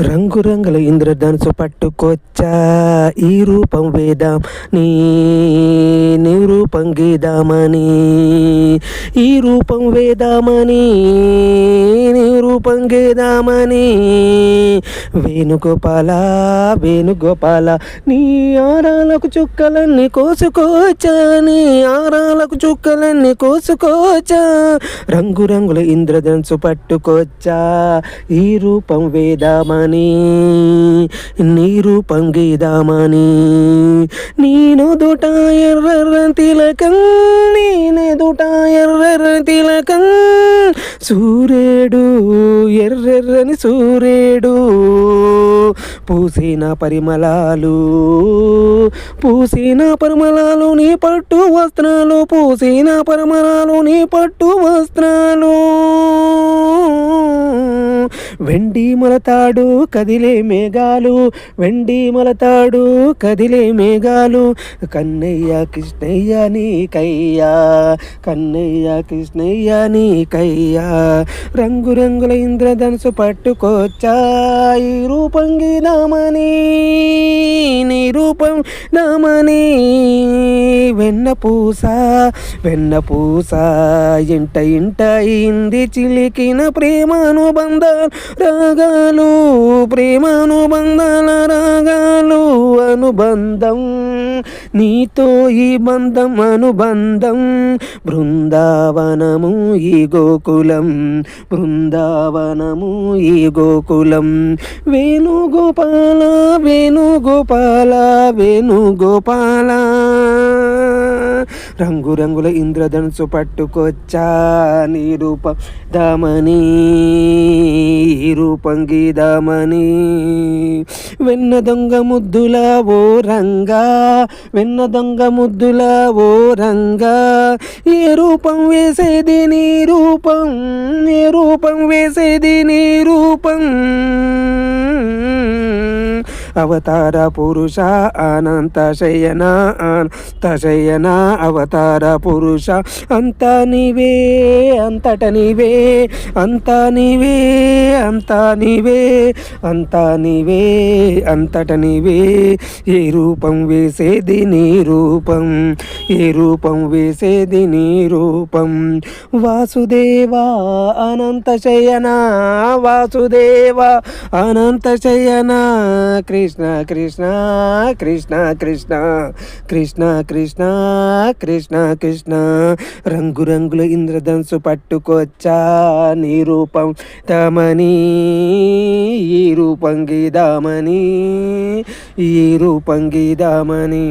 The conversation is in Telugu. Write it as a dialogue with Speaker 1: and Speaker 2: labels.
Speaker 1: రంగురంగుల ఇంద్రధనుసు పట్టుకొచ్చా. ఈ రూపం వేదాం నీ నీ రూపం గీదామని. ఈ రూపం వేదామని నీ రూపం గీదామని. వేణుగోపాల వేణుగోపాల నీ ఆరాలకు చుక్కలన్నీ కోసుకోవచ్చా నీ ఆరాలకు చుక్కలన్నీ కోసుకోచా రంగురంగుల ఇంద్రధనుసు పట్టుకొచ్చా ఈ రూపం వేదామని నీ రూపం గీదామని నేను దుట ఎర్ర తిలకం నేనే దుట ఎర్ర తిలకం సూర్యుడు ఎర్రెర్రని సూర్యుడు పూసిన పరిమళాలు పూసిన పరిమళాలు నీ పట్టు వస్త్రాలు పూసిన పరిమళాలు నీ పట్టు వస్త్రాలు. వెండి మొలతాడు కదిలే మేఘాలు వెండి మొలతాడు కదిలే మేఘాలు. కన్నయ్య కృష్ణయ్య నీకయ్యా కన్నయ్య కృష్ణయ్య నీకయ్యా. రంగురంగుల ఇంద్రధనుసు పట్టుకొచ్చాయి రూపంగి నామని నీ రూపం నామని. వెన్న పూస వెన్న పూస ఇంట ఇంట ఇంది చిలికిన ప్రేమానుబంధాలు. రాగాలు ప్రేమానుబంధాల రాగాలు అనుబంధం. నీతో ఈ బంధం అనుబంధం. బృందావనము ఈ గోకులం. బృందావనము ఈ గోకులం. వేణుగోపాల వేణుగోపాల వేణుగోపాల. రంగురంగుల ఇంద్రధనుసు పట్టుకొచ్చా నీ రూపం దామని ఈ రూపం గీదామని వెన్న దొంగ ముద్దుల ఓ రంగా వెన్న దొంగ ముద్దుల ఓ రంగా. ఏ రూపం వేసేది నీ రూపం ఏ రూపం వేసేది నీ రూపం. అవతార పురుష అనంత శయన అనంత శయన అవతార పురుష. అంత నీవే అంతట నీవే అంత నీవే అంత నీవే అంత నీవే అంతట నీవే. ఏ రూపం వేసేది నీ రూపం ఏ రూపం వేసేది నీ రూపం. వాసుదేవా అనంత శయన వాసుదేవా అనంత శయన కృష్ణ కృష్ణ కృష్ణ కృష్ణ కృష్ణ కృష్ణ కృష్ణ కృష్ణ. రంగురంగుల ఇంద్రధనుసు పట్టుకొచ్చా నీ రూపం తమని ఈ రూపం గీదామని ఈ రూపం గీదామని